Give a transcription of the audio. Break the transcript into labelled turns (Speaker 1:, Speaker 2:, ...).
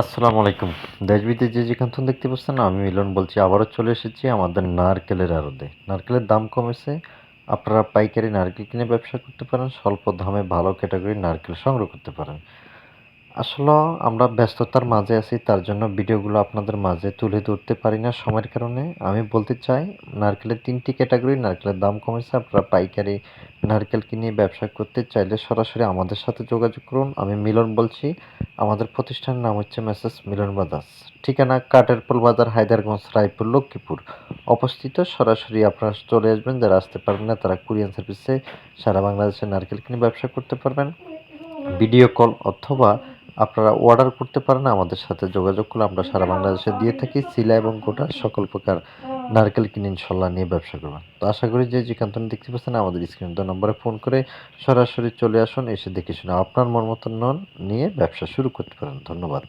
Speaker 1: আসসালামু আলাইকুম। দেশ বিদেশ যে যেখান থেকে দেখতে পাচ্ছেন, আমি মিলন বলছি, আবারও চলে এসেছি আমাদের নারকেলের আড়তে। নারকেলের দাম কমেছে। আপনারা পাইকারি নারকেল কিনে ব্যবসা করতে পারেন, স্বল্প দামে ভালো ক্যাটাগরির নারকেল সংগ্রহ করতে পারেন। আসলে আমরা ব্যস্ততার মাঝে আছি, তার জন্য ভিডিওগুলো আপনাদের মাঝে তুলে ধরতে পারি না সময়ের কারণে। আমি বলতে চাই, নারকেলের তিনটি ক্যাটাগরি, নারকেলের দাম কমেছে, আপনারা পাইকারি নারকেল কিনে ব্যবসা করতে চাইলে সরাসরি আমাদের সাথে যোগাযোগ করুন। আমি মিলন বলছি, আমাদের প্রতিষ্ঠানের নাম হচ্ছে মেসেস মিলন বাদাস ঠিকানা কাটেরপোল বাজার, হায়দারগঞ্জ, রায়পুর, লক্ষ্মীপুর। অবস্থিত সরাসরি আপনারা চলে আসবেন, যারা আসতে পারবেন না, তারা কুরিয়ান সার্ভিসে সারা বাংলাদেশে নারকেল কিনে ব্যবসা করতে পারবেন। ভিডিও কল অথবা আপনারা অর্ডার করতে পারেন, আমাদের সাথে যোগাযোগ করলে আমরা সারা বাংলাদেশে দিয়ে থাকি। সিলা এবং গোটা সকল প্রকার নারকেল কিনে ইনশাল্লাহ নিয়ে ব্যবসা করবেন। তো আশা করি যে যেখান দেখতে পাচ্ছেন, আমাদের স্ক্রিন তো নম্বরে ফোন করে সরাসরি চলে আসুন, এসে দেখে শুনে আপনার মন মতন নন নিয়ে ব্যবসা শুরু করতে পারেন। ধন্যবাদ।